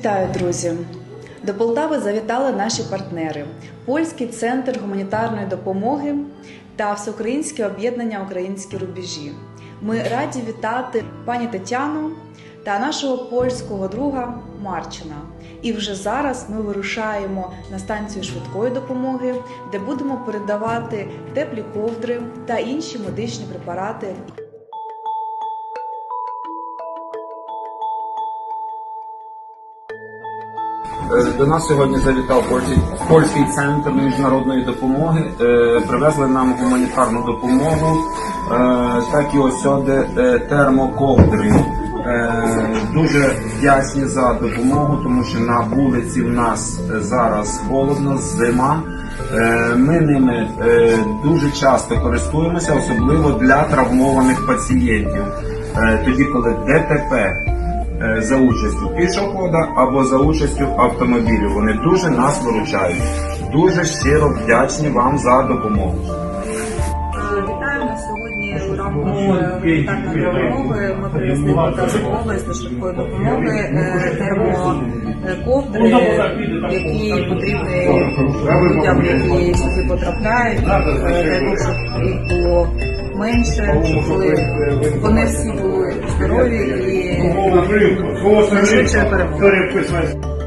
Вітаю, друзі! До Полтави завітали наші партнери: Польський центр гуманітарної допомоги та Всеукраїнське об'єднання Українські рубежі. Ми раді вітати пані Тетяну та нашого польського друга Марчина. І вже зараз ми вирушаємо на станцію швидкої допомоги, де будемо передавати теплі ковдри та інші медичні препарати До нас сьогодні завітав польський, центр міжнародної допомоги. Е, Привезли нам гуманітарну допомогу, е, так і ось сюди е, термоковдри. Е, Дуже вдячні за допомогу, тому що на вулиці в нас е, зараз холодно, зима. Е, Ми ними е, дуже часто користуємося, особливо для травмованих пацієнтів. Е, Тоді, коли ДТП е, за участю пішохода або за участю автомобілів. Вони дуже нас виручають. Дуже щиро вдячні вам за допомогу. Е, Вітаємо сьогодні у рамках е, допомоги. Ми привезли Полтавську область швидкої допомоги е, термоковдри, які потрібні людям, які сюди потрапляють, е, для щоб їх було менше, щоб вони всі були здорові і швидше перемоги.